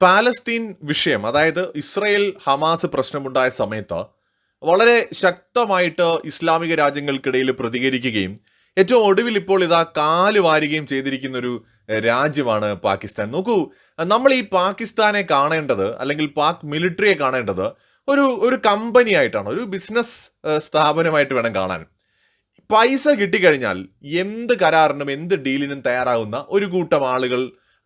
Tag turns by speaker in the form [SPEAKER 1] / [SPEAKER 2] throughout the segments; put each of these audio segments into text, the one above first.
[SPEAKER 1] Palestine വിഷയം അതായത് Israel Hamas പ്രശ്നമുണ്ടായ സമയത്ത് വളരെ ശക്തമായിട്ട് ഇസ്ലാമിക രാജ്യങ്ങൾക്കിടയിൽ പ്രതികരിക്കുകയും ഏറ്റവും ഒടുവിൽ ഇപ്പോൾ ഇതാ കാൽ വാരുകയും ചെയ്തിരിക്കുന്ന ഒരു രാജ്യമാണ് പാകിസ്ഥാൻ. നോക്കൂ നമ്മൾ ഈ പാകിസ്ഥാനെ കാണേണ്ടത് അല്ലെങ്കിൽ പാക് മിലിറ്ററിയെ കാണേണ്ടത് ഒരു ഒരു കമ്പനി ആയിട്ടാണ് ഒരു ബിസിനസ് സ്ഥാപനമായിട്ട് വേണം കാണാൻ. പൈസ കിട്ടിക്കഴിഞ്ഞാൽ എന്ത് കരാറിനും എന്ത് ഡീലിനും തയ്യാറാകുന്ന ഒരു കൂട്ടം ആളുകൾ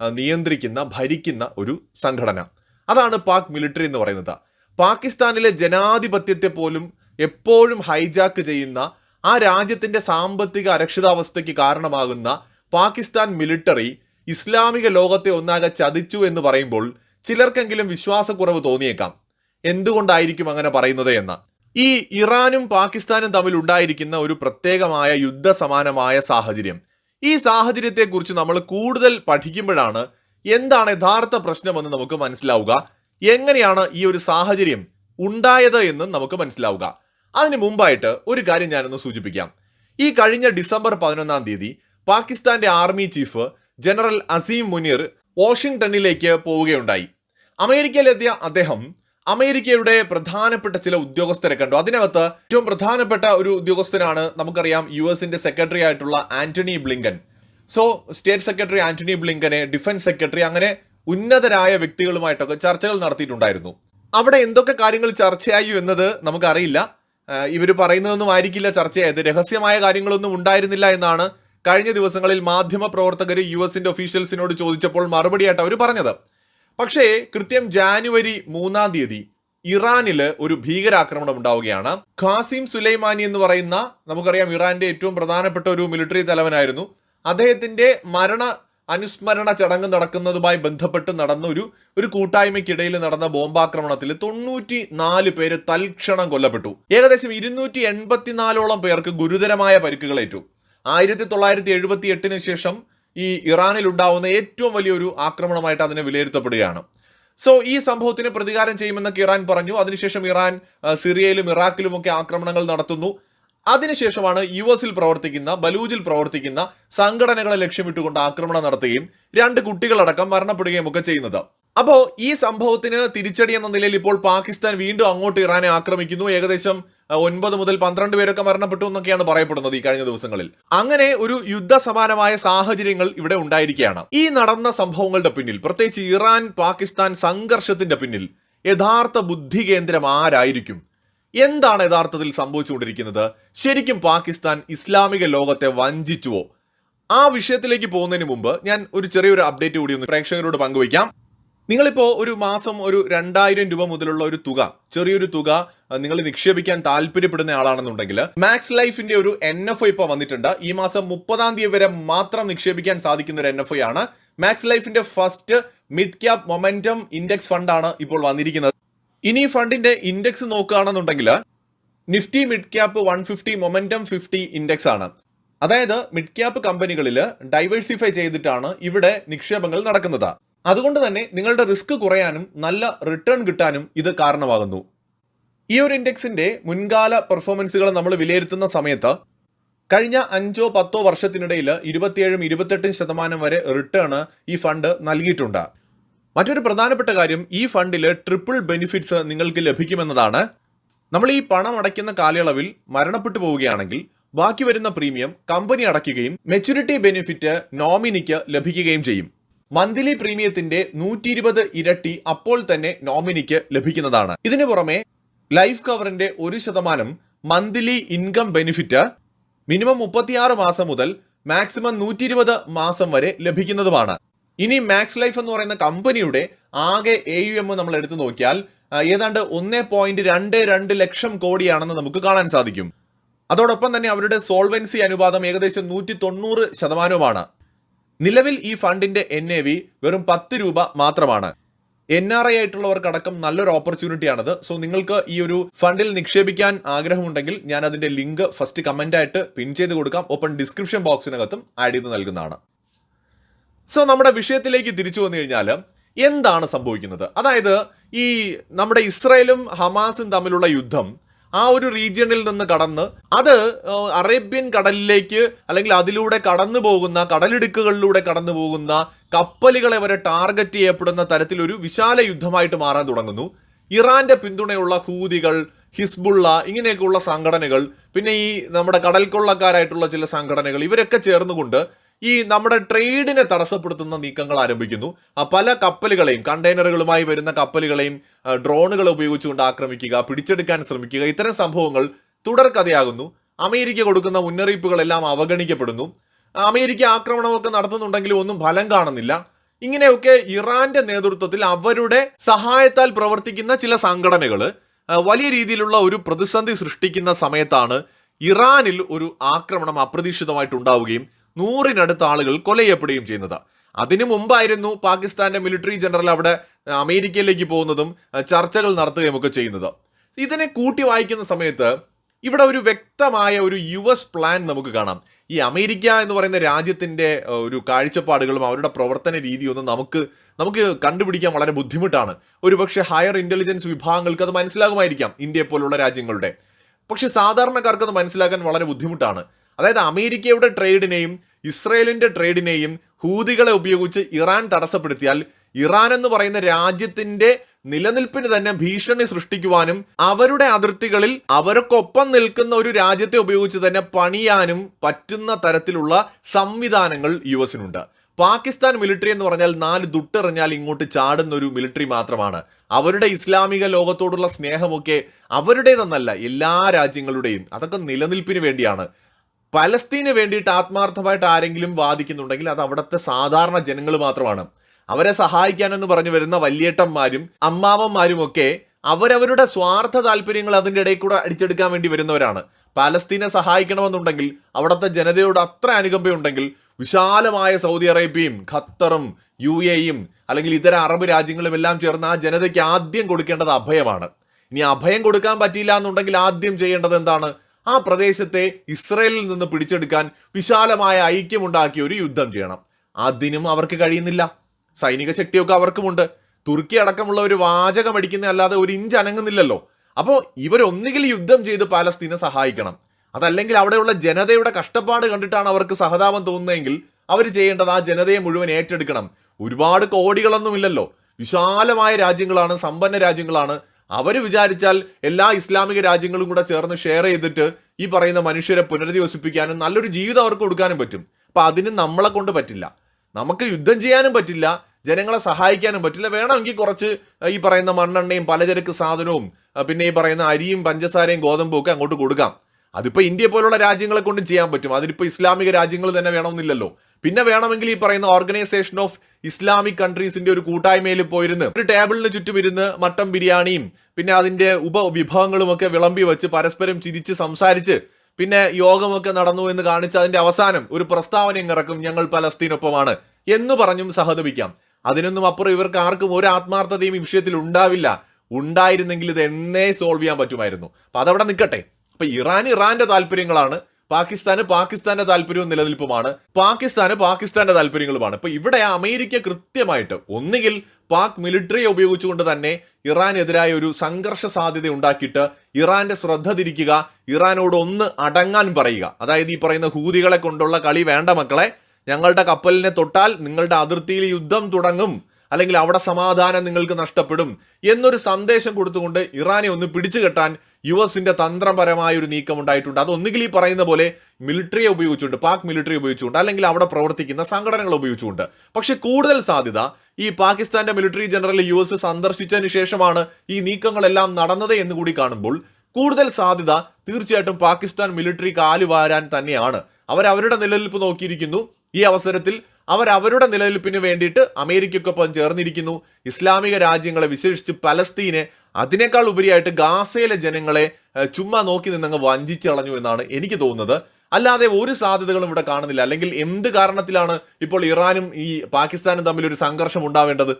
[SPEAKER 1] നിയന്ത്രിക്കുന്ന ഭരിക്കുന്ന ഒരു സംഘടന. അതാണ് പാക് മിലിറ്ററി എന്ന് പറയുന്നത്. പാകിസ്ഥാനിലെ ജനാധിപത്യത്തെ പോലും എപ്പോഴും ഹൈജാക്ക് ചെയ്യുന്ന ആ രാജ്യത്തിന്റെ സാമ്പത്തിക അരക്ഷിതാവസ്ഥയ്ക്ക് കാരണമാകുന്ന പാകിസ്ഥാൻ മിലിറ്ററി ഇസ്ലാമിക ലോകത്തെ ഒന്നാകെ ചതിച്ചു എന്ന് പറയുമ്പോൾ ചിലർക്കെങ്കിലും വിശ്വാസക്കുറവ് തോന്നിയേക്കാം. എന്തുകൊണ്ടായിരിക്കും അങ്ങനെ പറയുന്നത് എന്ന്? ഈ ഇറാനും പാകിസ്ഥാനും തമ്മിൽ ഉണ്ടായിരിക്കുന്ന ഒരു പ്രത്യേകമായ യുദ്ധ സമാനമായ സാഹചര്യം. ഈ സാഹചര്യത്തെക്കുറിച്ച് നമ്മൾ കൂടുതൽ പഠിക്കുമ്പോഴാണ് എന്താണ് യഥാർത്ഥ പ്രശ്നമെന്ന് നമുക്ക് മനസ്സിലാവുക. എങ്ങനെയാണ് ഈ ഒരു സാഹചര്യം ഉണ്ടായത് എന്ന് നമുക്ക് മനസ്സിലാവുക. അതിന് മുമ്പായിട്ട് ഒരു കാര്യം ഞാനൊന്ന് സൂചിപ്പിക്കാം. ഈ കഴിഞ്ഞ ഡിസംബർ പതിനൊന്നാം തീയതി പാകിസ്ഥാന്റെ army chief general Asim Munir വാഷിംഗ്ടണിലേക്ക് പോവുകയുണ്ടായി. അമേരിക്കയിലെത്തിയ അദ്ദേഹം അമേരിക്കയുടെ പ്രധാനപ്പെട്ട ചില ഉദ്യോഗസ്ഥരെ കണ്ടു. അതിനകത്ത് ഏറ്റവും പ്രധാനപ്പെട്ട ഒരു ഉദ്യോഗസ്ഥനാണ് നമുക്കറിയാം യു എസിന്റെ സെക്രട്ടറി ആയിട്ടുള്ള Antony Blinken. So state secretary Antony ബ്ലിങ്കനെ defence secretary അങ്ങനെ ഉന്നതരായ വ്യക്തികളുമായിട്ടൊക്കെ ചർച്ചകൾ നടത്തിയിട്ടുണ്ടായിരുന്നു. അവിടെ എന്തൊക്കെ കാര്യങ്ങൾ ചർച്ചയായി എന്നത് നമുക്കറിയില്ല. ഇവർ പറയുന്നതൊന്നും ആയിരിക്കില്ല ചർച്ചയായത്. രഹസ്യമായ കാര്യങ്ങളൊന്നും ഉണ്ടായിരുന്നില്ല എന്നാണ് കഴിഞ്ഞ ദിവസങ്ങളിൽ മാധ്യമ പ്രവർത്തകർ യു എസിന്റെ ഒഫീഷ്യൽസിനോട് ചോദിച്ചപ്പോൾ മറുപടിയായിട്ട് അവർ പറഞ്ഞത്. പക്ഷേ കൃത്യം ജാനുവരി മൂന്നാം തീയതി ഇറാനിൽ ഒരു ഭീകരാക്രമണം ഉണ്ടാവുകയാണ്. ഖാസിം സുലൈമാനി എന്ന് പറയുന്ന നമുക്കറിയാം ഇറാന്റെ ഏറ്റവും പ്രധാനപ്പെട്ട ഒരു മിലിറ്ററി തലവനായിരുന്നു. അദ്ദേഹത്തിന്റെ മരണ അനുസ്മരണ ചടങ്ങ് നടക്കുന്നതുമായി ബന്ധപ്പെട്ട് നടന്ന ഒരു ഒരു കൂട്ടായ്മയ്ക്കിടയിൽ നടന്ന ബോംബാക്രമണത്തിൽ തൊണ്ണൂറ്റി നാല് പേര് തൽക്ഷണം കൊല്ലപ്പെട്ടു. ഏകദേശം ഇരുന്നൂറ്റി എൺപത്തിനാലോളം പേർക്ക് ഗുരുതരമായ പരിക്കുകളേറ്റു. ആയിരത്തി തൊള്ളായിരത്തി എഴുപത്തി എട്ടിന് ശേഷം ഈ ഇറാനിൽ ഉണ്ടാവുന്ന ഏറ്റവും വലിയൊരു ആക്രമണമായിട്ട് അതിനെ വിലയിരുത്തപ്പെടുകയാണ്. സോ ഈ സംഭവത്തിന് പ്രതികാരം ചെയ്യുമെന്നൊക്കെ ഇറാൻ പറഞ്ഞു. അതിനുശേഷം ഇറാൻ സിറിയയിലും ഇറാഖിലും ഒക്കെ ആക്രമണങ്ങൾ നടത്തുന്നു. അതിനുശേഷമാണ് യു എസിൽ പ്രവർത്തിക്കുന്ന ബലൂജിൽ പ്രവർത്തിക്കുന്ന സംഘടനകളെ ലക്ഷ്യമിട്ടുകൊണ്ട് ആക്രമണം നടത്തുകയും രണ്ട് കുട്ടികളടക്കം മരണപ്പെടുകയും ഒക്കെ ചെയ്യുന്നത്. അപ്പോ ഈ സംഭവത്തിന് തിരിച്ചടി എന്ന നിലയിൽ ഇപ്പോൾ പാകിസ്ഥാൻ വീണ്ടും അങ്ങോട്ട് ഇറാനെ ആക്രമിക്കുന്നു. ഏകദേശം ഒൻപത് മുതൽ പന്ത്രണ്ട് പേരൊക്കെ മരണപ്പെട്ടു എന്നൊക്കെയാണ് പറയപ്പെടുന്നത് ഈ കഴിഞ്ഞ ദിവസങ്ങളിൽ. അങ്ങനെ ഒരു യുദ്ധസമാനമായ സാഹചര്യങ്ങൾ ഇവിടെ ഉണ്ടായിരിക്കുകയാണ്. ഈ നടന്ന സംഭവങ്ങളുടെ പിന്നിൽ പ്രത്യേകിച്ച് ഇറാൻ പാകിസ്ഥാൻ സംഘർഷത്തിന്റെ പിന്നിൽ യഥാർത്ഥ ബുദ്ധി കേന്ദ്രം ആരായിരിക്കും? എന്താണ് യഥാർത്ഥത്തിൽ സംഭവിച്ചുകൊണ്ടിരിക്കുന്നത്? ശരിക്കും പാകിസ്ഥാൻ ഇസ്ലാമിക ലോകത്തെ വഞ്ചിച്ചുവോ? ആ വിഷയത്തിലേക്ക് പോകുന്നതിന് മുമ്പ് ഞാൻ ഒരു ചെറിയൊരു അപ്ഡേറ്റ് കൂടി ഒന്ന് പ്രേക്ഷകരോട് പങ്കുവയ്ക്കാം. നിങ്ങളിപ്പോൾ ഒരു മാസം ഒരു രണ്ടായിരം രൂപ മുതലുള്ള ഒരു തുക ചെറിയൊരു തുക നിങ്ങൾ നിക്ഷേപിക്കാൻ താല്പര്യപ്പെടുന്ന ആളാണെന്നുണ്ടെങ്കിൽ മാക്സ് ലൈഫിന്റെ ഒരു എൻ എഫ് ഐ ഇപ്പോൾ വന്നിട്ടുണ്ട്. ഈ മാസം മുപ്പതാം തീയതി വരെ മാത്രം നിക്ഷേപിക്കാൻ സാധിക്കുന്ന ഒരു എൻ എഫ് ഐ ആണ്. മാക്സ് ലൈഫിന്റെ first mid cap momentum index ഫണ്ടാണ് ഇപ്പോൾ വന്നിരിക്കുന്നത്. ഇനി ഫണ്ടിന്റെ ഇൻഡെക്സ് നോക്കുകയാണെന്നുണ്ടെങ്കിൽ Nifty mid cap one fifty momentum fifty index ആണ്. അതായത് മിഡ് ക്യാപ്പ് കമ്പനികളിൽ ഡൈവേഴ്സിഫൈ ചെയ്തിട്ടാണ് ഇവിടെ നിക്ഷേപങ്ങൾ നടക്കുന്നത്. അതുകൊണ്ട് തന്നെ നിങ്ങളുടെ റിസ്ക് കുറയാനും നല്ല റിട്ടേൺ കിട്ടാനും ഇത് കാരണമാകുന്നു. ഈ ഒരു ഇൻഡെക്സിന്റെ മുൻകാല പെർഫോമൻസുകൾ നമ്മൾ വിലയിരുത്തുന്ന സമയത്ത് കഴിഞ്ഞ അഞ്ചോ പത്തോ വർഷത്തിനിടയിൽ ഇരുപത്തിയേഴും ഇരുപത്തെട്ടും ശതമാനം വരെ റിട്ടേൺ ഈ ഫണ്ട് നൽകിയിട്ടുണ്ട്. മറ്റൊരു പ്രധാനപ്പെട്ട കാര്യം ഈ ഫണ്ടിൽ ട്രിപ്പിൾ ബെനിഫിറ്റ്സ് നിങ്ങൾക്ക് ലഭിക്കുമെന്നതാണ്. നമ്മൾ ഈ പണം അടയ്ക്കുന്ന കാലയളവിൽ മരണപ്പെട്ടു പോവുകയാണെങ്കിൽ ബാക്കി വരുന്ന പ്രീമിയം കമ്പനി അടയ്ക്കുകയും മെച്യൂരിറ്റി ബെനിഫിറ്റ് നോമിനിക്ക് ലഭിക്കുകയും ചെയ്യും. മന്ത്ലി പ്രീമിയത്തിന്റെ നൂറ്റി ഇരുപത് ഇരട്ടി അപ്പോൾ തന്നെ നോമിനിക്ക് ലഭിക്കുന്നതാണ്. ഇതിനു പുറമെ ലൈഫ് കവറിന്റെ ഒരു ശതമാനം മന്ത്ലി ഇൻകം ബെനിഫിറ്റ് മിനിമം മുപ്പത്തിയാറ് മാസം മുതൽ മാക്സിമം നൂറ്റി ഇരുപത് മാസം വരെ ലഭിക്കുന്നതുമാണ്. ഇനി മാക്സ് ലൈഫ് എന്ന് പറയുന്ന കമ്പനിയുടെ ആകെ എ യു എം നമ്മൾ എടുത്തു നോക്കിയാൽ ഏതാണ്ട് ഒന്ന് പോയിന്റ് രണ്ട് രണ്ട് ലക്ഷം കോടിയാണെന്ന് നമുക്ക് കാണാൻ സാധിക്കും. അതോടൊപ്പം തന്നെ അവരുടെ സോൾവൻസി അനുപാതം ഏകദേശം നൂറ്റി തൊണ്ണൂറ് ശതമാനവുമാണ്. നിലവിൽ ഈ ഫണ്ടിന്റെ എൻ എ വി വെറും പത്ത് രൂപ മാത്രമാണ്. എൻ ആർ ഐ ആയിട്ടുള്ളവർക്കടക്കം നല്ലൊരു ഓപ്പർച്യൂണിറ്റിയാണത് സോ നിങ്ങൾക്ക് ഈ ഒരു ഫണ്ടിൽ നിക്ഷേപിക്കാൻ ആഗ്രഹമുണ്ടെങ്കിൽ ഞാൻ അതിന്റെ ലിങ്ക് ഫസ്റ്റ് കമന്റ് ആയിട്ട് പിൻ ചെയ്ത് കൊടുക്കാം. ഒപ്പം ഡിസ്ക്രിപ്ഷൻ ബോക്സിനകത്തും ആഡ് ചെയ്ത് നൽകുന്നതാണ്. സോ നമ്മുടെ വിഷയത്തിലേക്ക് തിരിച്ചു വന്നു കഴിഞ്ഞാൽ എന്താണ് സംഭവിക്കുന്നത്? അതായത് ഈ നമ്മുടെ ഇസ്രയേലും ഹമാസും തമ്മിലുള്ള യുദ്ധം ആ ഒരു റീജിയണിൽ നിന്ന് കടന്ന് അത് അറേബ്യൻ കടലിലേക്ക് അല്ലെങ്കിൽ അതിലൂടെ കടന്നു പോകുന്ന കടലിടുക്കുകളിലൂടെ കടന്നു പോകുന്ന കപ്പലുകളെ വരെ ടാർഗറ്റ് ചെയ്യപ്പെടുന്ന തരത്തിലൊരു വിശാല യുദ്ധമായിട്ട് മാറാൻ തുടങ്ങുന്നു. ഇറാന്റെ പിന്തുണയുള്ള ഹൂതികൾ ഹിസ്ബുള്ള ഇങ്ങനെയൊക്കെയുള്ള സംഘടനകൾ പിന്നെ ഈ നമ്മുടെ കടൽക്കൊള്ളക്കാരായിട്ടുള്ള ചില സംഘടനകൾ ഇവരൊക്കെ ചേർന്നുകൊണ്ട് ഈ നമ്മുടെ ട്രേഡിനെ തടസ്സപ്പെടുത്തുന്ന നീക്കങ്ങൾ ആരംഭിക്കുന്നു. പല കപ്പലുകളെയും കണ്ടെയ്നറുകളുമായി വരുന്ന കപ്പലുകളെയും ഡ്രോണുകൾ ഉപയോഗിച്ചുകൊണ്ട് ആക്രമിക്കുക പിടിച്ചെടുക്കാൻ ശ്രമിക്കുക ഇത്തരം സംഭവങ്ങൾ തുടർക്കഥയാകുന്നു. അമേരിക്ക കൊടുക്കുന്ന മുന്നറിയിപ്പുകളെല്ലാം അവഗണിക്കപ്പെടുന്നു. അമേരിക്ക ആക്രമണമൊക്കെ നടത്തുന്നുണ്ടെങ്കിലും ഒന്നും ഫലം കാണുന്നില്ല. ഇങ്ങനെയൊക്കെ ഇറാന്റെ നേതൃത്വത്തിൽ അവരുടെ സഹായത്താൽ പ്രവർത്തിക്കുന്ന ചില സംഘടനകൾ വലിയ രീതിയിലുള്ള ഒരു പ്രതിസന്ധി സൃഷ്ടിക്കുന്ന സമയത്താണ് ഇറാനിൽ ഒരു ആക്രമണം അപ്രതീക്ഷിതമായിട്ട് ഉണ്ടാവുകയും നൂറിനടുത്ത ആളുകൾ കൊലയപ്പെടുകയും ചെയ്യുന്നത്. അതിനു മുമ്പായിരുന്നു പാകിസ്ഥാന്റെ മിലിറ്ററി ജനറൽ അവിടെ അമേരിക്കയിലേക്ക് പോകുന്നതും ചർച്ചകൾ നടത്തുകയും ഒക്കെ ചെയ്യുന്നത്. ഇതിനെ കൂട്ടി വായിക്കുന്ന സമയത്ത് ഇവിടെ ഒരു വ്യക്തമായ ഒരു യു എസ് പ്ലാൻ നമുക്ക് കാണാം. ഈ അമേരിക്ക എന്ന് പറയുന്ന രാജ്യത്തിന്റെ ഒരു കാഴ്ചപ്പാടുകളും അവരുടെ പ്രവർത്തന രീതിയൊന്നും നമുക്ക് നമുക്ക് കണ്ടുപിടിക്കാൻ വളരെ ബുദ്ധിമുട്ടാണ്. ഒരുപക്ഷെ ഹയർ ഇന്റലിജൻസ് വിഭാഗങ്ങൾക്ക് അത് മനസ്സിലാകുമായിരിക്കാം ഇന്ത്യയെ പോലുള്ള രാജ്യങ്ങളുടെ. പക്ഷെ സാധാരണക്കാർക്ക് അത് മനസ്സിലാക്കാൻ വളരെ ബുദ്ധിമുട്ടാണ്. അതായത് അമേരിക്കയുടെ ട്രേഡിനെയും ഇസ്രയേലിന്റെ ട്രേഡിനെയും ഹൂതികളെ ഉപയോഗിച്ച് ഇറാൻ തടസ്സപ്പെടുത്തിയാൽ ഇറാൻ എന്ന് പറയുന്ന രാജ്യത്തിന്റെ നിലനിൽപ്പിന് തന്നെ ഭീഷണി സൃഷ്ടിക്കുവാനും അവരുടെ അതിർത്തികളിൽ അവർക്കൊപ്പം നിൽക്കുന്ന ഒരു രാജ്യത്തെ ഉപയോഗിച്ച് തന്നെ പണിയാനും പറ്റുന്ന തരത്തിലുള്ള സംവിധാനങ്ങൾ യു എസിനുണ്ട്. പാകിസ്ഥാൻ മിലിറ്ററി എന്ന് പറഞ്ഞാൽ നാല് ദുട്ടെറിഞ്ഞാൽ ഇങ്ങോട്ട് ചാടുന്ന ഒരു മിലിറ്ററി മാത്രമാണ്. അവരുടെ ഇസ്ലാമിക ലോകത്തോടുള്ള സ്നേഹമൊക്കെ അവരുടേതെന്നല്ല എല്ലാ രാജ്യങ്ങളുടെയും. അതൊക്കെ നിലനിൽപ്പിന് വേണ്ടിയാണ്. പലസ്തീന് വേണ്ടിയിട്ട് ആത്മാർത്ഥമായിട്ട് ആരെങ്കിലും വാദിക്കുന്നുണ്ടെങ്കിൽ അത് അവിടുത്തെ സാധാരണ ജനങ്ങൾ മാത്രമാണ്. അവരെ സഹായിക്കാനെന്ന് പറഞ്ഞു വരുന്ന വല്യേട്ടന്മാരും അമ്മാവന്മാരും ഒക്കെ അവരവരുടെ സ്വാർത്ഥ താല്പര്യങ്ങൾ അതിന്റെ ഇടയിൽ കൂടെ അടിച്ചെടുക്കാൻ വേണ്ടി വരുന്നവരാണ്. പാലസ്തീനെ സഹായിക്കണമെന്നുണ്ടെങ്കിൽ അവിടുത്തെ ജനതയോട് അത്ര അനുകമ്പയുണ്ടെങ്കിൽ വിശാലമായ സൗദി അറേബ്യയും ഖത്തറും യു എയും അല്ലെങ്കിൽ ഇതര അറബ് രാജ്യങ്ങളും എല്ലാം ചേർന്ന് ആ ജനതയ്ക്ക് ആദ്യം കൊടുക്കേണ്ടത് അഭയമാണ്. ഇനി അഭയം കൊടുക്കാൻ പറ്റിയില്ല എന്നുണ്ടെങ്കിൽ ആദ്യം ചെയ്യേണ്ടത് എന്താണ്? ആ പ്രദേശത്തെ ഇസ്രയേലിൽ നിന്ന് പിടിച്ചെടുക്കാൻ വിശാലമായ ഐക്യമുണ്ടാക്കി ഒരു യുദ്ധം ചെയ്യണം. അതിനും അവർക്ക് കഴിയുന്നില്ല. സൈനിക ശക്തിയൊക്കെ അവർക്കുമുണ്ട്. തുർക്കി അടക്കമുള്ള ഒരു വാചകം അടിക്കുന്ന അല്ലാതെ ഒരു ഇഞ്ച് അനങ്ങുന്നില്ലല്ലോ. അപ്പോൾ ഇവരൊന്നുകിൽ യുദ്ധം ചെയ്ത് പാലസ്തീനെ സഹായിക്കണം. അതല്ലെങ്കിൽ അവിടെയുള്ള ജനതയുടെ കഷ്ടപ്പാട് കണ്ടിട്ടാണ് അവർക്ക് സഹതാപം തോന്നുന്നതെങ്കിൽ അവർ ചെയ്യേണ്ടത് ആ ജനതയെ മുഴുവൻ ഏറ്റെടുക്കണം. ഒരുപാട് കോടികളൊന്നുമില്ലല്ലോ. വിശാലമായ രാജ്യങ്ങളാണ് സമ്പന്ന രാജ്യങ്ങളാണ് അവർ വിചാരിച്ചാൽ എല്ലാ ഇസ്ലാമിക രാജ്യങ്ങളും കൂടെ ചേർന്ന് ഷെയർ ചെയ്തിട്ട് ഈ പറയുന്ന മനുഷ്യരെ പുനരധിവസിപ്പിക്കാനും നല്ലൊരു ജീവിതം അവർക്ക് കൊടുക്കാനും പറ്റും. അപ്പൊ അതിന് നമ്മളെ കൊണ്ട് പറ്റില്ല. നമുക്ക് യുദ്ധം ചെയ്യാനും പറ്റില്ല. ജനങ്ങളെ സഹായിക്കാനും പറ്റില്ല. വേണമെങ്കിൽ കുറച്ച് ഈ പറയുന്ന മണ്ണെണ്ണയും പലചരക്ക് സാധനവും പിന്നെ ഈ പറയുന്ന അരിയും പഞ്ചസാരയും ഗോതമ്പും ഒക്കെ അങ്ങോട്ട് കൊടുക്കാം. അതിപ്പോൾ ഇന്ത്യ പോലുള്ള രാജ്യങ്ങളെ കൊണ്ടും ചെയ്യാൻ പറ്റും. അതിനിപ്പോൾ ഇസ്ലാമിക രാജ്യങ്ങൾ തന്നെ വേണമെന്നില്ലല്ലോ. പിന്നെ വേണമെങ്കിൽ ഈ പറയുന്ന ഓർഗനൈസേഷൻ ഓഫ് ഇസ്ലാമിക് കൺട്രീസിന്റെ ഒരു കൂട്ടായ്മയിൽ പോയിരുന്ന് ഒരു ടേബിളിന് ചുറ്റും ഇരുന്ന് മട്ടൻ ബിരിയാണിയും പിന്നെ അതിന്റെ ഉപവിഭവങ്ങളുമൊക്കെ വിളമ്പി വെച്ച് പരസ്പരം ചിരിച്ച് സംസാരിച്ച് പിന്നെ യോഗമൊക്കെ നടന്നു എന്ന് കാണിച്ച് അതിന്റെ അവസാനം ഒരു പ്രസ്താവന ഇറക്കും ഞങ്ങൾ പലസ്തീനൊപ്പമാണ് എന്ന് പറഞ്ഞും സഹതപിക്കാം. അതിനൊന്നും അപ്പുറം ഇവർക്ക് ആർക്കും ഒരു ആത്മാർത്ഥതയും ഈ വിഷയത്തിൽ ഉണ്ടാവില്ല. ഉണ്ടായിരുന്നെങ്കിൽ ഇത് എന്നേ സോൾവ് ചെയ്യാൻ പറ്റുമായിരുന്നു. അപ്പം അതവിടെ നിൽക്കട്ടെ. അപ്പം ഇറാൻ ഇറാന്റെ താല്പര്യങ്ങളാണ്. പാകിസ്ഥാന് പാകിസ്ഥാന്റെ താല്പര്യവും നിലനിൽപ്പുമാണ്. പാകിസ്ഥാന് പാകിസ്ഥാന്റെ താല്പര്യങ്ങളുമാണ്. ഇപ്പൊ ഇവിടെ അമേരിക്ക കൃത്യമായിട്ട് ഒന്നുകിൽ പാക് മിലിറ്ററിയെ ഉപയോഗിച്ചുകൊണ്ട് തന്നെ ഇറാനെതിരായ ഒരു സംഘർഷ സാധ്യത ഉണ്ടാക്കിയിട്ട് ഇറാന്റെ ശ്രദ്ധ തിരിക്കുക ഇറാനോട് ഒന്ന് അടങ്ങാൻ പറയുക. അതായത് ഈ പറയുന്ന ഹൂതികളെ കൊണ്ടുള്ള കളി വേണ്ട മക്കളെ ഞങ്ങളുടെ കപ്പലിനെ തൊട്ടാൽ നിങ്ങളുടെ അതിർത്തിയിൽ യുദ്ധം തുടങ്ങും. അല്ലെങ്കിൽ അവിടെ സമാധാനം നിങ്ങൾക്ക് നഷ്ടപ്പെടും എന്നൊരു സന്ദേശം കൊടുത്തുകൊണ്ട് ഇറാനെ ഒന്ന് പിടിച്ചു കെട്ടാൻ യു എസിന്റെ തന്ത്രപരമായ ഒരു നീക്കം ഉണ്ടായിട്ടുണ്ട്. അത് ഒന്നുകിൽ ഈ പറയുന്ന പോലെ മിലിറ്ററിയെ ഉപയോഗിച്ചുകൊണ്ട് പാക് മിലിറ്ററി ഉപയോഗിച്ചുകൊണ്ട് അല്ലെങ്കിൽ അവിടെ പ്രവർത്തിക്കുന്ന സംഘടനകൾ ഉപയോഗിച്ചുകൊണ്ട്. പക്ഷെ കൂടുതൽ സാധ്യത ഈ പാകിസ്ഥാന്റെ മിലിറ്ററി ജനറൽ യു എസ് സന്ദർശിച്ചതിന് ശേഷമാണ് ഈ നീക്കങ്ങളെല്ലാം നടന്നത് എന്ന് കൂടി കാണുമ്പോൾ കൂടുതൽ സാധ്യത തീർച്ചയായിട്ടും പാകിസ്ഥാൻ മിലിറ്ററി കാലുവാരാൻ തന്നെയാണ്. അവർ അവരുടെ നിലനിൽപ്പ് നോക്കിയിരിക്കുന്നു. ഈ അവസരത്തിൽ അവർ അവരുടെ നിലനിൽപ്പിന് വേണ്ടിയിട്ട് അമേരിക്കയ്ക്കൊപ്പം ചേർന്നിരിക്കുന്നു. ഇസ്ലാമിക രാജ്യങ്ങളെ വിശേഷിച്ച് പലസ്തീനെ അതിനേക്കാൾ ഉപരിയായിട്ട് ഗാസയിലെ ജനങ്ങളെ ചുമ്മാ നോക്കി നിന്നങ്ങ് വഞ്ചിച്ചളഞ്ഞു എന്നാണ് എനിക്ക് തോന്നുന്നത്. അല്ലാതെ ഒരു സാധ്യതകളും ഇവിടെ കാണുന്നില്ല. അല്ലെങ്കിൽ എന്ത് കാരണത്തിലാണ് ഇപ്പോൾ ഇറാനും ഈ പാകിസ്ഥാനും തമ്മിൽ ഒരു സംഘർഷം ഉണ്ടാവേണ്ടത്?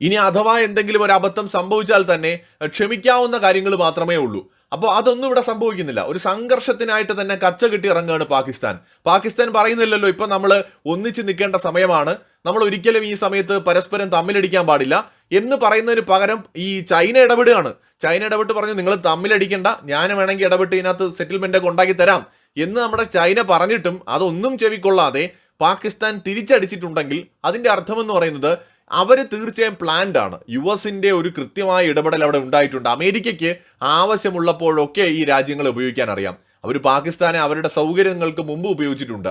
[SPEAKER 1] ഇനി അഥവാ എന്തെങ്കിലും ഒരു അബദ്ധം സംഭവിച്ചാൽ തന്നെ ക്ഷമിക്കാവുന്ന കാര്യങ്ങൾ മാത്രമേ ഉള്ളൂ. അപ്പോൾ അതൊന്നും ഇവിടെ സംഭവിക്കുന്നില്ല. ഒരു സംഘർഷത്തിനായിട്ട് തന്നെ കച്ച കിട്ടി ഇറങ്ങുകയാണ് പാകിസ്ഥാൻ. പാകിസ്ഥാൻ പറയുന്നില്ലല്ലോ ഇപ്പം നമ്മൾ ഒന്നിച്ച് നിൽക്കേണ്ട സമയമാണ്. നമ്മൾ ഒരിക്കലും ഈ സമയത്ത് പരസ്പരം തമ്മിലടിക്കാൻ പാടില്ല. എന്ന് പറയുന്നതിന് പകരം ഈ ചൈന ഇടപെടുകയാണ്. ചൈന ഇടപെട്ട് പറഞ്ഞു നിങ്ങൾ തമ്മിലടിക്കണ്ട. ഞാൻ വേണമെങ്കിൽ ഇടപെട്ട് ഇതിനകത്ത് സെറ്റിൽമെന്റ് ഒക്കെ ഉണ്ടാക്കി തരാം. എന്ന് നമ്മുടെ ചൈന പറഞ്ഞിട്ടും അതൊന്നും ചെവിക്കൊള്ളാതെ പാകിസ്ഥാൻ തിരിച്ചടിച്ചിട്ടുണ്ടെങ്കിൽ അതിന്റെ അർത്ഥമെന്ന് പറയുന്നത് അവർ തീർച്ചയായും പ്ലാൻഡ് ആണ്. യു എസിന്റെ ഒരു കൃത്യമായ ഇടപെടൽ അവിടെ ഉണ്ടായിട്ടുണ്ട്. അമേരിക്കയ്ക്ക് ആവശ്യമുള്ളപ്പോഴൊക്കെ ഈ രാജ്യങ്ങളെ ഉപയോഗിക്കാൻ അറിയാം. അവർ പാകിസ്ഥാനെ അവരുടെ സൗകര്യങ്ങൾക്ക് മുമ്പ് ഉപയോഗിച്ചിട്ടുണ്ട്.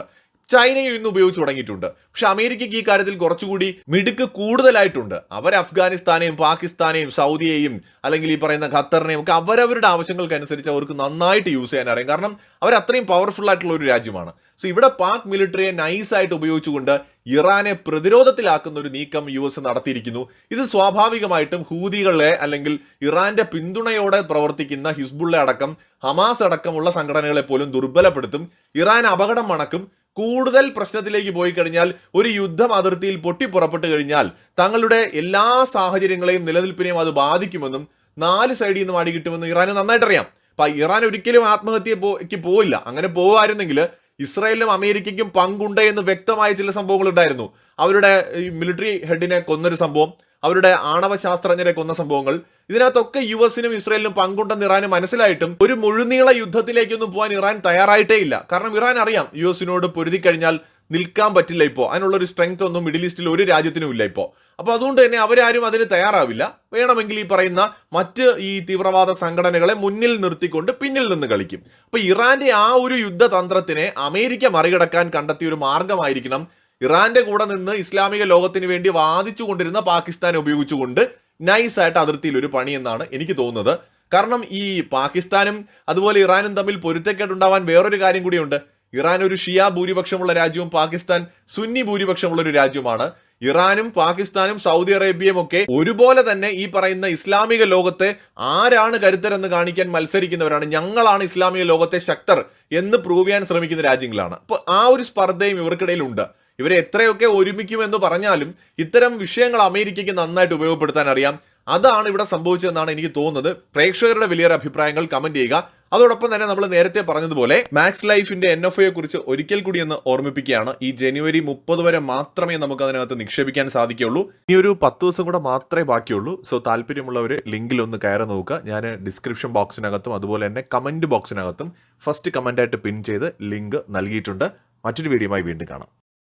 [SPEAKER 1] ചൈനയും ഇന്ന് ഉപയോഗിച്ച് തുടങ്ങിയിട്ടുണ്ട്. പക്ഷെ അമേരിക്കയ്ക്ക് ഈ കാര്യത്തിൽ കുറച്ചുകൂടി മിടുക്ക് കൂടുതലായിട്ടുണ്ട്. അവർ അഫ്ഗാനിസ്ഥാനെയും പാകിസ്ഥാനെയും സൗദിയെയും അല്ലെങ്കിൽ ഈ പറയുന്ന ഖത്തറിനെയും ഒക്കെ അവരവരുടെ ആവശ്യങ്ങൾക്കനുസരിച്ച് അവർക്ക് നന്നായിട്ട് യൂസ് ചെയ്യാൻ അറിയാം. കാരണം അവർ അത്രയും പവർഫുൾ ആയിട്ടുള്ള ഒരു രാജ്യമാണ്. സോ ഇവിടെ പാക് മിലിറ്ററിയെ നൈസായിട്ട് ഉപയോഗിച്ചുകൊണ്ട് ഇറാനെ പ്രതിരോധത്തിലാക്കുന്ന ഒരു നീക്കം യു എസ് നടത്തിയിരിക്കുന്നു. ഇത് സ്വാഭാവികമായിട്ടും ഹൂതികളെ അല്ലെങ്കിൽ ഇറാന്റെ പിന്തുണയോടെ പ്രവർത്തിക്കുന്ന ഹിസ്ബുള്ള അടക്കം ഹമാസ് അടക്കമുള്ള സംഘടനകളെ പോലും ദുർബലപ്പെടുത്തും. ഇറാൻ അപകടം മണക്കും കൂടുതൽ പ്രശ്നത്തിലേക്ക് പോയി കഴിഞ്ഞാൽ ഒരു യുദ്ധം അതിർത്തിയിൽ പൊട്ടിപ്പുറപ്പെട്ടു കഴിഞ്ഞാൽ തങ്ങളുടെ എല്ലാ സാഹചര്യങ്ങളെയും നിലനിൽപ്പിനെയും അത് ബാധിക്കുമെന്നും നാല് സൈഡിൽ നിന്നും അടി കിട്ടുമെന്നും ഇറാന് നന്നായിട്ട് അറിയാം അപ്പൊ ഇറാൻ ഒരിക്കലും ആത്മഹത്യക്ക് പോവില്ല. അങ്ങനെ പോവായിരുന്നെങ്കിൽ ഇസ്രായേലിനും അമേരിക്കയ്ക്കും പങ്കുണ്ട് എന്ന് വ്യക്തമായ ചില സംഭവങ്ങൾ ഉണ്ടായിരുന്നു അവരുടെ മിലിറ്ററി ഹെഡിനെ കൊന്നൊരു സംഭവം. അവരുടെ ആണവ ശാസ്ത്രജ്ഞരെ കൊന്ന സംഭവങ്ങൾ. ഇതിനകത്തൊക്കെ യു എസിനും ഇസ്രയേലിനും പങ്കുണ്ടെന്ന് ഇറാന് മനസ്സിലായിട്ടും ഒരു മുഴുനീള യുദ്ധത്തിലേക്കൊന്നും പോകാൻ ഇറാൻ തയ്യാറായിട്ടേ ഇല്ല. കാരണം ഇറാൻ അറിയാം യു എസിനോട് പൊരുതി കഴിഞ്ഞാൽ നിൽക്കാൻ പറ്റില്ല ഇപ്പോൾ അതിനുള്ള ഒരു സ്ട്രെങ്ത് ഒന്നും മിഡിൽ ഈസ്റ്റിൽ ഒരു രാജ്യത്തിനും ഇല്ല ഇപ്പോൾ അപ്പോൾ അതുകൊണ്ട് തന്നെ അവരാരും അതിന് തയ്യാറാവില്ല. വേണമെങ്കിൽ ഈ പറയുന്ന മറ്റ് ഈ തീവ്രവാദ സംഘടനകളെ മുന്നിൽ നിർത്തിക്കൊണ്ട് പിന്നിൽ നിന്ന് കളിക്കും. അപ്പോൾ ഇറാന്റെ ആ ഒരു യുദ്ധതന്ത്രത്തിനെ അമേരിക്ക മറികടക്കാൻ കണ്ടെത്തിയ ഒരു മാർഗമായിരിക്കണം ഇറാന്റെ കൂടെ നിന്ന് ഇസ്ലാമിക ലോകത്തിന് വേണ്ടി വാദിച്ചു കൊണ്ടിരുന്ന പാകിസ്ഥാനെ ഉപയോഗിച്ചുകൊണ്ട് നൈസായിട്ട് അതിർത്തിയിൽ ഒരു പണി എന്നാണ് എനിക്ക് തോന്നുന്നത്. കാരണം ഈ പാകിസ്ഥാനും അതുപോലെ ഇറാനും തമ്മിൽ പൊരുത്തക്കേട്ടുണ്ടാവാൻ വേറൊരു കാര്യം കൂടിയുണ്ട്. ഇറാൻ ഒരു ഷിയ ഭൂരിപക്ഷമുള്ള രാജ്യവും പാകിസ്ഥാൻ സുന്നി ഭൂരിപക്ഷമുള്ള ഒരു രാജ്യമാണ് ഇറാനും പാകിസ്ഥാനും സൗദി അറേബ്യയും ഒക്കെ ഒരുപോലെ തന്നെ ഈ പറയുന്ന ഇസ്ലാമിക ലോകത്തെ ആരാണ് കരുത്തരെന്ന് കാണിക്കാൻ മത്സരിക്കുന്നവരാണ് ഞങ്ങളാണ് ഇസ്ലാമിക ലോകത്തെ ശക്തർ എന്ന് പ്രൂവ് ചെയ്യാൻ ശ്രമിക്കുന്ന രാജ്യങ്ങളാണ്. അപ്പോൾ ആ ഒരു സ്പർദ്ധയും ഇവർക്കിടയിൽ ഉണ്ട് ഇവരെ എത്രയൊക്കെ ഒരുമിക്കുമെന്ന് പറഞ്ഞാലും ഇത്തരം വിഷയങ്ങൾ അമേരിക്കയ്ക്ക് നന്നായിട്ട് ഉപയോഗപ്പെടുത്താൻ അറിയാം. അതാണ് ഇവിടെ സംഭവിച്ചതെന്നാണ് എനിക്ക് തോന്നുന്നത്. പ്രേക്ഷകരുടെ വലിയൊരു അഭിപ്രായങ്ങൾ കമന്റ് ചെയ്യുക. അതോടൊപ്പം തന്നെ നമ്മൾ നേരത്തെ പറഞ്ഞതുപോലെ മാക്സ് ലൈഫിന്റെ എൻ എഫ് കുറിച്ച് ഒരിക്കൽ കൂടി ഒന്ന് ഓർമ്മിപ്പിക്കുകയാണ്. ഈ ജനുവരി മുപ്പത് വരെ മാത്രമേ നമുക്ക് അതിനകത്ത് നിക്ഷേപിക്കാൻ സാധിക്കുള്ളൂ ഇനി ഒരു പത്ത് ദിവസം കൂടെ മാത്രമേ ബാക്കിയുള്ളൂ. സോ താല്പര്യമുള്ളവർ ലിങ്കിൽ ഒന്ന് കയറി നോക്കുക. ഞാൻ ഡിസ്ക്രിപ്ഷൻ ബോക്സിനകത്തും അതുപോലെ തന്നെ കമന്റ് ബോക്സിനകത്തും ഫസ്റ്റ് കമന്റ് ആയിട്ട് പിൻ ചെയ്ത് ലിങ്ക് നൽകിയിട്ടുണ്ട്. മറ്റൊരു വീഡിയോയുമായി വീണ്ടും കാണാം.